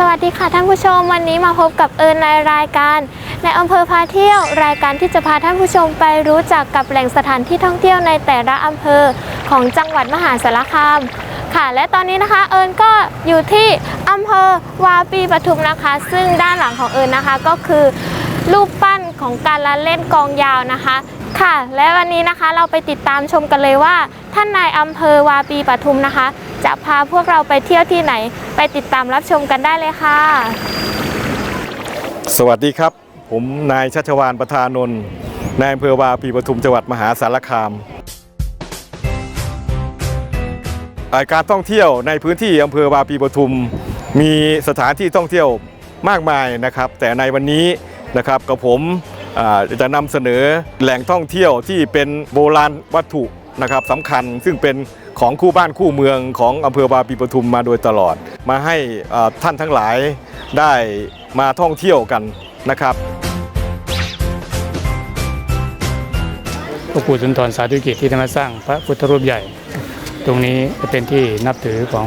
สวัสดีค่ะท่านผู้ชมวันนี้มาพบกับเอิญในรายการ ในอำเภอพาเที่ยวรายการที่จะพาท่านผู้ชมไปรู้จักกับแหล่งสถานที่ท่องเที่ยวในแต่ละอำเภอของจังหวัดมหาสารคามค่ะ และตอนนี้นะคะเอิญก็อยู่ที่อำเภอวาปีปทุมนะคะ ซึ่งด้านหลังของเอิญนะคะก็คือรูปปั้นของการละเล่นกองยาวนะคะค่ะ และวันนี้นะคะเราไปติดตามชมกันเลยว่า ท่านนายอำเภอวาปีปทุมนะคะ จะพาพวกเราไปเที่ยวที่ไหน ไปติดตามรับชมกันได้เลยค่ะ สวัสดีครับ ผมนายชัชวานประธานนท์นายอำเภอวาปีปทุมจังหวัดมหาสารคามาการท่องเที่ยวในพื้นที่อำเภอวาปีปทุม มีสถานที่ท่องเที่ยวมากมายนะครับ แต่ในวันนี้นะครับกับผมจะนำเสนอแหล่งท่องเที่ยวที่เป็นโบราณวัตถุนะครับสำคัญซึ่งเป็น ของคู่บ้านคู่เมืองของอำเภอวาปีปทุมมาโดยตลอด มาให้ท่านทั้งหลายได้มาท่องเที่ยวกันนะครับหลวงปู่สุนทรสาธุกิจที่ได้มาสร้างพระพุทธรูปใหญ่ ตรงนี้เป็นที่นับถือของ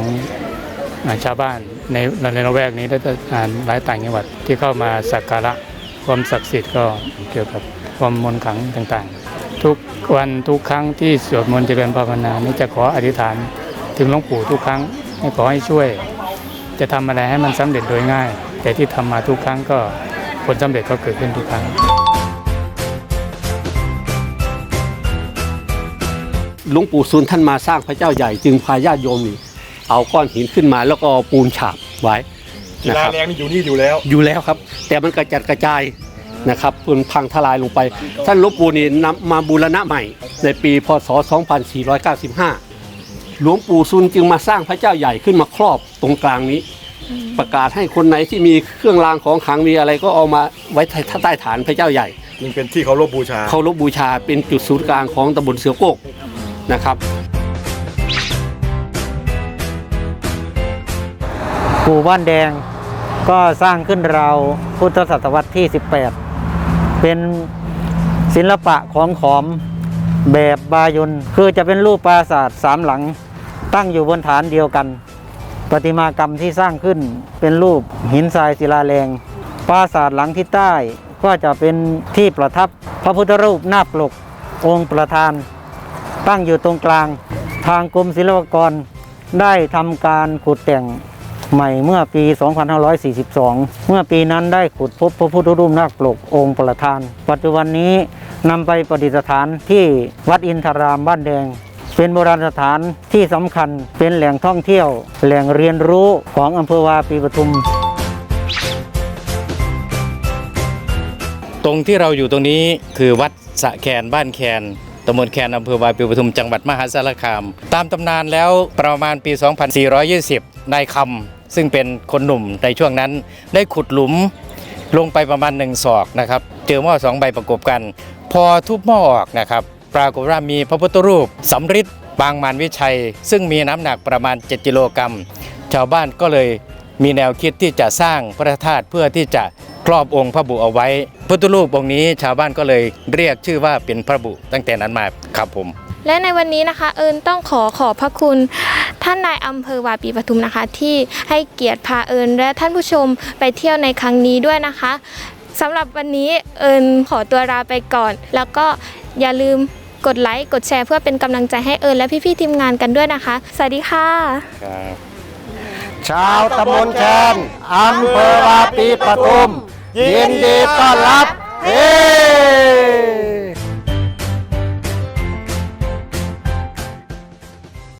ชาวบ้านในในละแวกนี้และหลายต่างจังหวัดที่เข้ามาสักการะความศักดิ์สิทธิ์ก็เกี่ยวกับความมนต์ขลังต่างๆ ทุกวันทุกครั้งที่สวดมนต์เจริญภาวนานี่จะขออธิษฐานถึงหลวงปู่ทุกครั้งให้ขอให้ช่วย จะทำอะไรให้มันสำเร็จโดยง่าย แต่ที่ทำมาทุกครั้งก็ผลสำเร็จก็เกิดขึ้นทุกครั้ง หลวงปู่ซุนท่านมาสร้างพระเจ้าใหญ่จึงพาญาติโยมนี่เอาก้อนหินขึ้นมาแล้วก็เอาปูนฉาบไว้กีนะฬาครับแรงนี่อยู่นี่อยู่แล้ว อยู่แล้วครับ แต่มันกระจัดกระจาย นะครับจนพังทลายลงไป ท่านหลวงปู่นี่นำมาบูรณะใหม่ ในปีพศ 2495 หลวงปู่ซุนจึงมาสร้างพระเจ้าใหญ่ขึ้นมาครอบตรงกลางนี้ ประกาศให้คนไหนที่มีเครื่องรางของขลังมีอะไรก็เอามาไว้ใต้ฐานพระเจ้าใหญ่จึงเป็นที่เคารพบูชาเคารพบูชาเป็นจุดศูนย์กลางของตำบลเสือโกกนะครับปู่บ้านแดงก็สร้างขึ้นราวพุทธศตวรรษที่ 18 เป็นศิลปะของขอมแบบบายนคือจะเป็นรูปปราสาทสามหลัง ตั้งอยู่บนฐานเดียวกัน ประติมากรรมที่สร้างขึ้นเป็นรูปหินทรายศิลาแรงปราสาทหลังที่ใต้ก็จะเป็นที่ประทับพระพุทธรูปหน้าปลกองค์ประธาน ตั้งอยู่ตรงกลาง ทางกรมศิลปากรได้ทำการขุดแต่ง ใหม่เมื่อปี 2542 เมื่อปีนั้นได้ขุดพบพระพุทธรูปนาคปลกองค์ประธาน ปัจจุบันนี้นำไปประดิษฐานที่วัดอินทรามบ้านแดง เป็นโบราณสถานที่สำคัญเป็นแหล่งท่องเที่ยว แหล่งเรียนรู้ของอำเภอวาปีปทุมตรงที่เราอยู่ตรงนี้คือวัดสะแคนบ้านแคนตำบลแคนอำเภอวาปีปทุมจังหวัดมหาสารคาม ตามตำนานแล้วประมาณปี 2420 นายคำ ซึ่งเป็นคนหนุ่มในช่วงนั้นได้ขุดหลุมลงไปประมาณหนึ่งศอกนะครับ เจอหม้อสองใบประกบกัน พอทุบหม้อออกนะครับ ปรากฏว่ามีพระพุทธรูปสำริดปางมารวิชัย ซึ่งมีน้ำหนักประมาณ 7 กิโลกรัม ชาวบ้านก็เลยมีแนวคิดที่จะสร้างพระธาตุเพื่อที่จะครอบองค์พระบุเอาไว้ พุทธรูปองค์นี้ชาวบ้านก็เลยเรียกชื่อว่าเป็นพระบุตั้งแต่นั้นมาครับผม และในวันนี้นะคะ เอิญต้องขอขอบพระคุณ ท่านนายอำเภอวาปีปทุมนะคะ ที่ให้เกียรติพาเอิญและท่านผู้ชมไปเที่ยวในครั้งนี้ด้วยนะคะสำหรับวันนี้เอิญขอตัวลาไปก่อน แล้วก็อย่าลืมกดไลค์กดแชร์เพื่อเป็นกำลังใจให้เอิญและพี่ๆทีมงานกันด้วยนะคะ สวัสดีค่ะชาวตำบลแคนอำเภอวาปีปทุม ยินดีต้อนรับ เฮ้